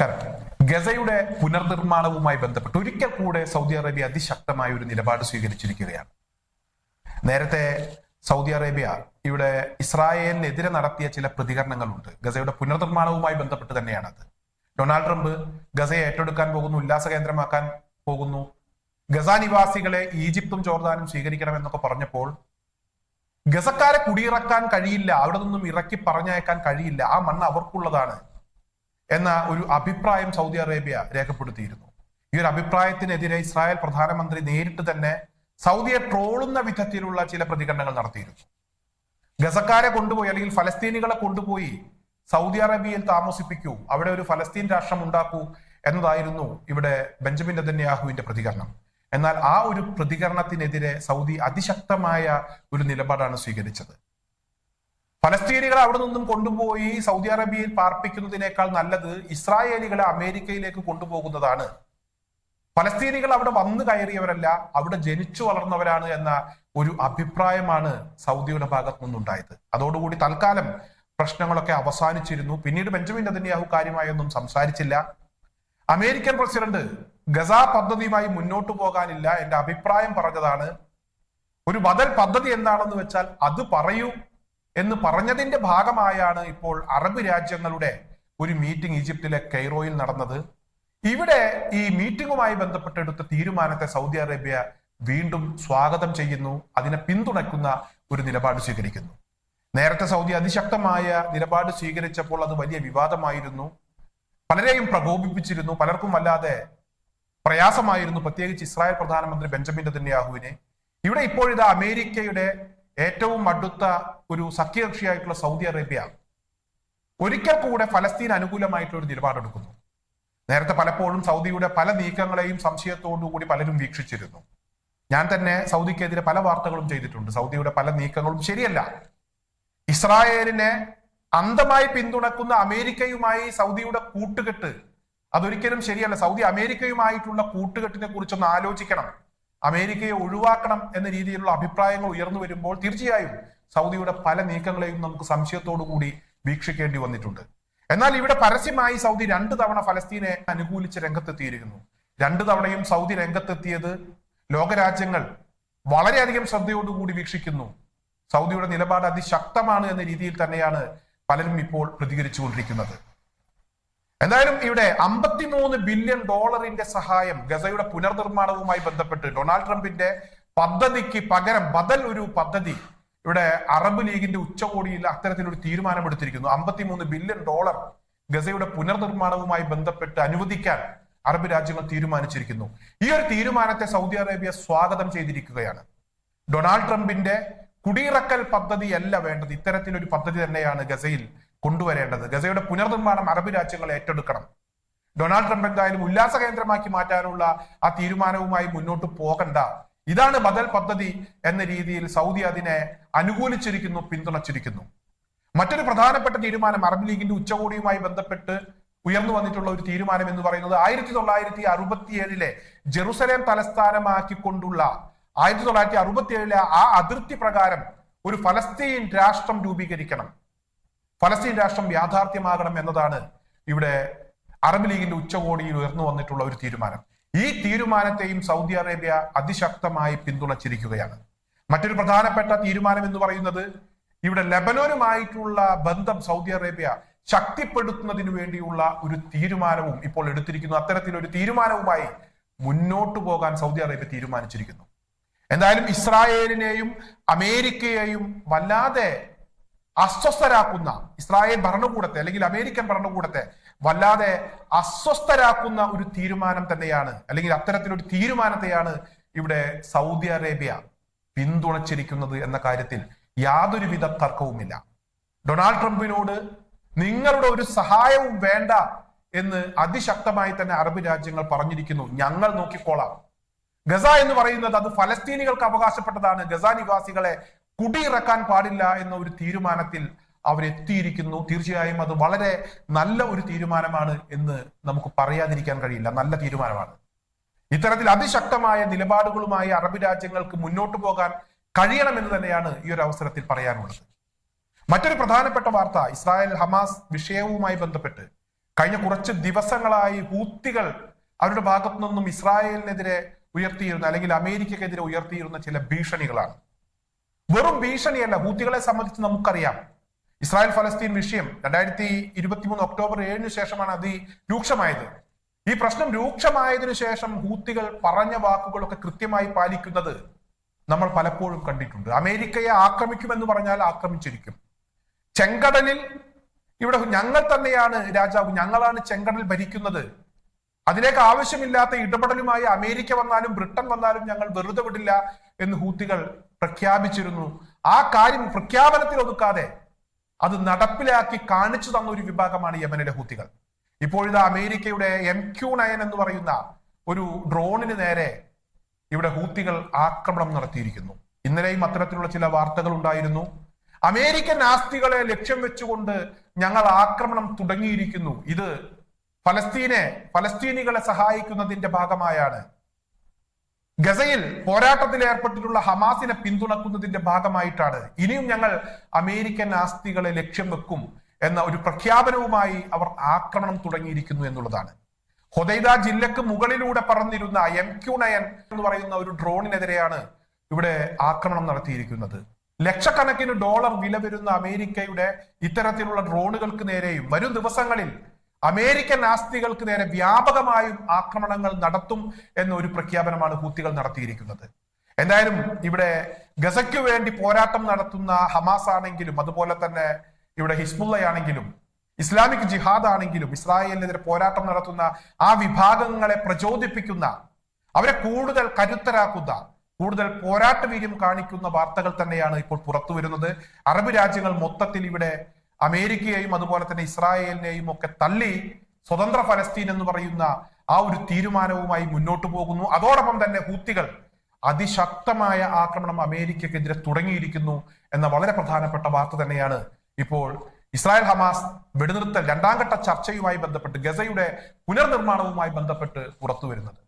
നമസ്കാരം. ഗസയുടെ പുനർനിർമ്മാണവുമായി ബന്ധപ്പെട്ട് ഒരിക്കൽ കൂടെ സൗദി അറേബ്യ അതിശക്തമായ ഒരു നിലപാട് സ്വീകരിച്ചിരിക്കുകയാണ്. നേരത്തെ സൗദി അറേബ്യ ഇവിടെ ഇസ്രായേലിനെതിരെ നടത്തിയ ചില പ്രതികരണങ്ങളുണ്ട്. ഗസയുടെ പുനർനിർമ്മാണവുമായി ബന്ധപ്പെട്ട് തന്നെയാണത്. ഡൊണാൾഡ് ട്രംപ് ഗസയെ ഏറ്റെടുക്കാൻ പോകുന്നു ഉല്ലാസ കേന്ദ്രമാക്കാൻ പോകുന്നു. ഗസ നിവാസികളെ ഈജിപ്തും ജോർദാനും സ്വീകരിക്കണമെന്നൊക്കെ പറഞ്ഞപ്പോൾ ഗസക്കാരെ കുടിയിറക്കാൻ കഴിയില്ല അവിടെ നിന്നും ഇറക്കി പറഞ്ഞയക്കാൻ കഴിയില്ല ആ മണ്ണ് അവർക്കുള്ളതാണ്. എന്ന ഒരു അഭിപ്രായം സൗദി അറേബ്യ രേഖപ്പെടുത്തിയിരുന്നു. ഈ ഒരു അഭിപ്രായത്തിനെതിരെ ഇസ്രായേൽ പ്രധാനമന്ത്രി നേരിട്ട് തന്നെ സൗദിയെ ട്രോളുന്ന വിധത്തിലുള്ള ചില പ്രതികരണങ്ങൾ നടത്തിയിരുന്നു. ഗസക്കാരെ കൊണ്ടുപോയി അല്ലെങ്കിൽ ഫലസ്തീനികളെ കൊണ്ടുപോയി സൗദി അറേബ്യയിൽ താമസിപ്പിക്കൂ അവിടെ ഒരു ഫലസ്തീൻ രാഷ്ട്രം ഉണ്ടാക്കൂ എന്നതായിരുന്നു ഇവിടെ ബെഞ്ചമിൻ നെതന്യാഹുവിന്റെ പ്രതികരണം. എന്നാൽ ആ ഒരു പ്രതികരണത്തിനെതിരെ സൗദി അതിശക്തമായ ഒരു നിലപാടാണ് സ്വീകരിച്ചത്. ഫലസ്തീനികളെ അവിടെ നിന്നും കൊണ്ടുപോയി സൗദി അറേബ്യയിൽ പാർപ്പിക്കുന്നതിനേക്കാൾ നല്ലത് ഇസ്രായേലികളെ അമേരിക്കയിലേക്ക് കൊണ്ടുപോകുന്നതാണ്. ഫലസ്തീനികൾ അവിടെ വന്നു കയറിയവരല്ല അവിടെ ജനിച്ചു വളർന്നവരാണ് എന്ന ഒരു അഭിപ്രായമാണ് സൗദിയുടെ ഭാഗത്തു നിന്നുണ്ടായത്. അതോടുകൂടി തൽക്കാലം പ്രശ്നങ്ങളൊക്കെ അവസാനിച്ചിരുന്നു. പിന്നീട് ബെഞ്ചമിൻ നെതന്യാഹു കാര്യമായൊന്നും സംസാരിച്ചില്ല. അമേരിക്കൻ പ്രസിഡന്റ് ഗസ പദ്ധതിയുമായി മുന്നോട്ട് പോകാനില്ല എന്റെ അഭിപ്രായം പറഞ്ഞതാണ്. ഒരു ബദൽ പദ്ധതി എന്താണെന്ന് വെച്ചാൽ അത് പറയൂ എന്ന് പറഞ്ഞതിന്റെ ഭാഗമായാണ് ഇപ്പോൾ അറബ് രാജ്യങ്ങളുടെ ഒരു മീറ്റിംഗ് ഈജിപ്തിലെ കൈറോയിൽ നടന്നത്. ഇവിടെ ഈ മീറ്റിംഗുമായി ബന്ധപ്പെട്ടെടുത്ത തീരുമാനത്തെ സൗദി അറേബ്യ വീണ്ടും സ്വാഗതം ചെയ്യുന്നു. അതിനെ പിന്തുണയ്ക്കുന്ന ഒരു നിലപാട് സ്വീകരിക്കുന്നു. നേരത്തെ സൗദി അതിശക്തമായ നിലപാട് സ്വീകരിച്ചപ്പോൾ അത് വലിയ വിവാദമായിരുന്നു. പലരെയും പ്രകോപിപ്പിച്ചിരുന്നു. പലർക്കും വല്ലാതെ പ്രയാസമായിരുന്നു. പ്രത്യേകിച്ച് ഇസ്രായേൽ പ്രധാനമന്ത്രി ബെഞ്ചമിൻ നെതന്യാഹുവിനെ. ഇവിടെ ഇപ്പോഴിത് അമേരിക്കയുടെ ഏറ്റവും അടുത്ത ഒരു സഖ്യകക്ഷിയായിട്ടുള്ള സൗദി അറേബ്യ ഒരിക്കൽ കൂടെ ഫലസ്തീൻ അനുകൂലമായിട്ടുള്ള ഒരു നിലപാടെടുക്കുന്നു. നേരത്തെ പലപ്പോഴും സൗദിയുടെ പല നീക്കങ്ങളെയും സംശയത്തോടുകൂടി പലരും വീക്ഷിച്ചിരുന്നു. ഞാൻ തന്നെ സൗദിക്കെതിരെ പല വാർത്തകളും ചെയ്തിട്ടുണ്ട്. സൗദിയുടെ പല നീക്കങ്ങളും ശരിയല്ല. ഇസ്രായേലിനെ അന്ധമായി പിന്തുണക്കുന്ന അമേരിക്കയുമായി സൗദിയുടെ കൂട്ടുകെട്ട് അതൊരിക്കലും ശരിയല്ല. സൗദി അമേരിക്കയുമായിട്ടുള്ള കൂട്ടുകെട്ടിനെ കുറിച്ചൊന്ന് ആലോചിക്കണം. അമേരിക്കയെ ഒഴിവാക്കണം എന്ന രീതിയിലുള്ള അഭിപ്രായങ്ങൾ ഉയർന്നു വരുമ്പോൾ തീർച്ചയായും സൗദിയുടെ പല നീക്കങ്ങളെയും നമുക്ക് സംശയത്തോടു കൂടി വീക്ഷിക്കേണ്ടി വന്നിട്ടുണ്ട്. എന്നാൽ ഇവിടെ പരസ്യമായി സൗദി രണ്ടു തവണ ഫലസ്തീനെ അനുകൂലിച്ച് രംഗത്തെത്തിയിരിക്കുന്നു. രണ്ടു തവണയും സൗദി രംഗത്തെത്തിയത് ലോകരാജ്യങ്ങൾ വളരെയധികം ശ്രദ്ധയോടുകൂടി വീക്ഷിക്കുന്നു. സൗദിയുടെ നിലപാട് അതിശക്തമാണ് എന്ന രീതിയിൽ തന്നെയാണ് പലരും ഇപ്പോൾ പ്രതികരിച്ചുകൊണ്ടിരിക്കുന്നത്. എന്തായാലും ഇവിടെ അമ്പത്തിമൂന്ന് ബില്യൺ ഡോളറിന്റെ സഹായം ഗസയുടെ പുനർനിർമ്മാണവുമായി ബന്ധപ്പെട്ട് ഡൊണാൾഡ് ട്രംപിന്റെ പദ്ധതിക്ക് പകരം ബദൽ ഒരു പദ്ധതി ഇവിടെ അറബ് ലീഗിന്റെ ഉച്ചകോടിയിൽ അത്തരത്തിലൊരു തീരുമാനമെടുത്തിരിക്കുന്നു. അമ്പത്തിമൂന്ന് ബില്യൺ ഡോളർ ഗസയുടെ പുനർനിർമ്മാണവുമായി ബന്ധപ്പെട്ട് അനുവദിക്കാൻ അറബ് രാജ്യങ്ങൾ തീരുമാനിച്ചിരിക്കുന്നു. ഈ ഒരു തീരുമാനത്തെ സൗദി അറേബ്യ സ്വാഗതം ചെയ്തിരിക്കുകയാണ്. ഡൊണാൾഡ് ട്രംപിന്റെ കുടിയിറക്കൽ പദ്ധതിയല്ല വേണ്ടത്. ഇത്തരത്തിലൊരു പദ്ധതി തന്നെയാണ് ഗസയിൽ കൊണ്ടുവരേണ്ടത്. ഗസയുടെ പുനർനിർമ്മാണം അറബ് രാജ്യങ്ങൾ ഏറ്റെടുക്കണം. ഡൊണാൾഡ് ട്രംപ് എന്തായാലും ഉല്ലാസ കേന്ദ്രമാക്കി മാറ്റാനുള്ള ആ തീരുമാനവുമായി മുന്നോട്ട് പോകണ്ട. ഇതാണ് ബദൽ പദ്ധതി എന്ന രീതിയിൽ സൗദി അതിനെ അനുകൂലിച്ചിരിക്കുന്നു പിന്തുണച്ചിരിക്കുന്നു. മറ്റൊരു പ്രധാനപ്പെട്ട തീരുമാനം അറബ് ലീഗിന്റെ ഉച്ചകോടിയുമായി ബന്ധപ്പെട്ട് ഉയർന്നു വന്നിട്ടുള്ള ഒരു തീരുമാനം എന്ന് പറയുന്നത് ആയിരത്തി തൊള്ളായിരത്തി അറുപത്തിയേഴിലെ ജെറുസലേം തലസ്ഥാനമാക്കിക്കൊണ്ടുള്ള ആയിരത്തി തൊള്ളായിരത്തി അറുപത്തിയേഴിലെ ആ അതിർത്തി പ്രകാരം ഒരു ഫലസ്തീൻ രാഷ്ട്രം രൂപീകരിക്കണം. ഫലസ്തീൻ രാഷ്ട്രം യാഥാർത്ഥ്യമാകണം എന്നതാണ് ഇവിടെ അറബ് ലീഗിന്റെ ഉച്ചകോടിയിൽ ഉയർന്നു വന്നിട്ടുള്ള ഒരു തീരുമാനം. ഈ തീരുമാനത്തെയും സൗദി അറേബ്യ അതിശക്തമായി പിന്തുണച്ചിരിക്കുകയാണ്. മറ്റൊരു പ്രധാനപ്പെട്ട തീരുമാനം എന്ന് പറയുന്നത് ഇവിടെ ലബനോനുമായിട്ടുള്ള ബന്ധം സൗദി അറേബ്യ ശക്തിപ്പെടുത്തുന്നതിന് വേണ്ടിയുള്ള ഒരു തീരുമാനവും ഇപ്പോൾ എടുത്തിരിക്കുന്നു. അത്തരത്തിലൊരു തീരുമാനവുമായി മുന്നോട്ടു പോകാൻ സൗദി അറേബ്യ തീരുമാനിച്ചിരിക്കുന്നു. എന്തായാലും ഇസ്രായേലിനെയും അമേരിക്കയെയും വല്ലാതെ അസ്വസ്ഥരാക്കുന്ന ഇസ്രായേൽ ഭരണകൂടത്തെ അല്ലെങ്കിൽ അമേരിക്കൻ ഭരണകൂടത്തെ വല്ലാതെ അസ്വസ്ഥരാക്കുന്ന ഒരു തീരുമാനം തന്നെയാണ് അല്ലെങ്കിൽ അത്തരത്തിലൊരു തീരുമാനത്തെയാണ് ഇവിടെ സൗദി അറേബ്യ പിന്തുണച്ചിരിക്കുന്നത് എന്ന കാര്യത്തിൽ യാതൊരുവിധ തർക്കവുമില്ല. ഡൊണാൾഡ് ട്രംപിനോട് നിങ്ങളുടെ ഒരു സഹായവും വേണ്ട എന്ന് അതിശക്തമായി തന്നെ അറബ് രാജ്യങ്ങൾ പറഞ്ഞിരിക്കുന്നു. ഞങ്ങൾ നോക്കിക്കോളാം. ഗസ എന്ന് പറയുന്നത് അത് ഫലസ്തീനികൾക്ക് അവകാശപ്പെട്ടതാണ്. ഗസ നിവാസികളെ കുടിയിറക്കാൻ പാടില്ല എന്ന ഒരു തീരുമാനത്തിൽ അവരെത്തിയിരിക്കുന്നു തീർച്ചയായും അത് വളരെ നല്ല ഒരു തീരുമാനമാണ് എന്ന് നമുക്ക് പറയാതിരിക്കാൻ കഴിയില്ല. നല്ല തീരുമാനമാണ്. ഇത്തരത്തിൽ അതിശക്തമായ നിലപാടുകളുമായി അറബ് രാജ്യങ്ങൾക്ക് മുന്നോട്ട് പോകാൻ കഴിയണമെന്ന് തന്നെയാണ് ഈ ഒരു അവസരത്തിൽ പറയാനുള്ളത്. മറ്റൊരു പ്രധാനപ്പെട്ട വാർത്ത ഇസ്രായേൽ ഹമാസ് വിഷയവുമായി ബന്ധപ്പെട്ട് കഴിഞ്ഞ കുറച്ച് ദിവസങ്ങളായി ഹൂത്തികൾ അവരുടെ ഭാഗത്തു നിന്നും ഇസ്രായേലിനെതിരെ ഉയർത്തിയിരുന്ന അല്ലെങ്കിൽ അമേരിക്കക്കെതിരെ ഉയർത്തിയിരുന്ന ചില ഭീഷണികളാണ്. വെറും ഭീഷണിയല്ല ഹൂത്തികളെ സംബന്ധിച്ച് നമുക്കറിയാം. ഇസ്രായേൽ ഫലസ്തീൻ വിഷയം രണ്ടായിരത്തി ഇരുപത്തിമൂന്ന് ഒക്ടോബർ ഏഴിന് ശേഷമാണ് അത് രൂക്ഷമായത്. ഈ പ്രശ്നം രൂക്ഷമായതിനു ശേഷം ഹൂത്തികൾ പറഞ്ഞ വാക്കുകളൊക്കെ കൃത്യമായി പാലിക്കുന്നത് നമ്മൾ പലപ്പോഴും കണ്ടിട്ടുണ്ട്. അമേരിക്കയെ ആക്രമിക്കുമെന്ന് പറഞ്ഞാൽ ആക്രമിച്ചിരിക്കും. ചെങ്കടലിൽ ഇവിടെ ഞങ്ങൾ തന്നെയാണ് രാജാവ് ഞങ്ങളാണ് ചെങ്കടൽ ഭരിക്കുന്നത്. അതിലേക്ക് ആവശ്യമില്ലാത്ത ഇടപെടലുമായി അമേരിക്ക വന്നാലും ബ്രിട്ടൻ വന്നാലും ഞങ്ങൾ വെറുതെ വിടില്ല എന്ന് ഹൂത്തികൾ പ്രഖ്യാപിച്ചിരുന്നു. ആ കാര്യം പ്രഖ്യാപനത്തിൽ ഒതുക്കാതെ അത് നടപ്പിലാക്കി കാണിച്ചു തന്ന ഒരു വിഭാഗമാണ് യമനിലെ ഹൂത്തികൾ. ഇപ്പോഴിതാ അമേരിക്കയുടെ എം ക്യു നയൻ എന്ന് പറയുന്ന ഒരു ഡ്രോണിന് നേരെ ഇവിടെ ഹൂത്തികൾ ആക്രമണം നടത്തിയിരിക്കുന്നു. ഇന്നലെയും അത്തരത്തിലുള്ള ചില വാർത്തകൾ ഉണ്ടായിരുന്നു. അമേരിക്കൻ ആസ്തികളെ ലക്ഷ്യം വെച്ചുകൊണ്ട് ഞങ്ങൾ ആക്രമണം തുടങ്ങിയിരിക്കുന്നു. ഇത് ഫലസ്തീനെ ഫലസ്തീനികളെ സഹായിക്കുന്നതിന്റെ ഭാഗമായാണ്. ഗസയിൽ പോരാട്ടത്തിൽ ഏർപ്പെട്ടിട്ടുള്ള ഹമാസിനെ പിന്തുണക്കുന്നതിന്റെ ഭാഗമായിട്ടാണ് ഇനിയും ഞങ്ങൾ അമേരിക്കൻ ആസ്തികളെ ലക്ഷ്യം വെക്കും എന്ന ഒരു പ്രഖ്യാപനവുമായി അവർ ആക്രമണം തുടങ്ങിയിരിക്കുന്നു എന്നുള്ളതാണ്. ഹൊദൈദ ജില്ലക്ക് മുകളിലൂടെ പറന്നിരുന്ന എം ക്യു നയൻ എന്ന് പറയുന്ന ഒരു ഡ്രോണിനെതിരെയാണ് ഇവിടെ ആക്രമണം നടത്തിയിരിക്കുന്നത്. ലക്ഷക്കണക്കിന് ഡോളർ വില വരുന്ന അമേരിക്കയുടെ ഇത്തരത്തിലുള്ള ഡ്രോണുകൾക്ക് നേരെയും വരും ദിവസങ്ങളിൽ അമേരിക്കൻ ആസ്തികൾക്ക് നേരെ വ്യാപകമായും ആക്രമണങ്ങൾ നടത്തും എന്നൊരു പ്രഖ്യാപനമാണ് ഹൂത്തികൾ നടത്തിയിരിക്കുന്നത്. എന്തായാലും ഇവിടെ ഗസയ്ക്ക് വേണ്ടി പോരാട്ടം നടത്തുന്ന ഹമാസ് ആണെങ്കിലും അതുപോലെ തന്നെ ഇവിടെ ഹിസ്ബുള്ളയാണെങ്കിലും ഇസ്ലാമിക് ജിഹാദ് ആണെങ്കിലും ഇസ്രായേലിനെതിരെ പോരാട്ടം നടത്തുന്ന ആ വിഭാഗങ്ങളെ പ്രചോദിപ്പിക്കുന്ന അവരെ കൂടുതൽ കരുത്തരാക്കുന്ന കൂടുതൽ പോരാട്ട വീര്യം കാണിക്കുന്ന വാർത്തകൾ തന്നെയാണ് ഇപ്പോൾ പുറത്തു വരുന്നത് അറബ് രാജ്യങ്ങൾ മൊത്തത്തിൽ ഇവിടെ അമേരിക്കയെയും അതുപോലെ തന്നെ ഇസ്രായേലിനെയും ഒക്കെ തള്ളി സ്വതന്ത്ര ഫലസ്തീൻ എന്ന് പറയുന്ന ആ ഒരു തീരുമാനവുമായി മുന്നോട്ട് പോകുന്നു. അതോടൊപ്പം തന്നെ ഹൂത്തികൾ അതിശക്തമായ ആക്രമണം അമേരിക്കക്കെതിരെ തുടങ്ങിയിരിക്കുന്നു എന്ന വളരെ പ്രധാനപ്പെട്ട വാർത്ത തന്നെയാണ് ഇപ്പോൾ ഇസ്രായേൽ ഹമാസ് വെടിനിർത്തൽ രണ്ടാം ഘട്ട ചർച്ചയുമായി ബന്ധപ്പെട്ട് ഗസയുടെ പുനർനിർമ്മാണവുമായി ബന്ധപ്പെട്ട് പുറത്തു വരുന്നത്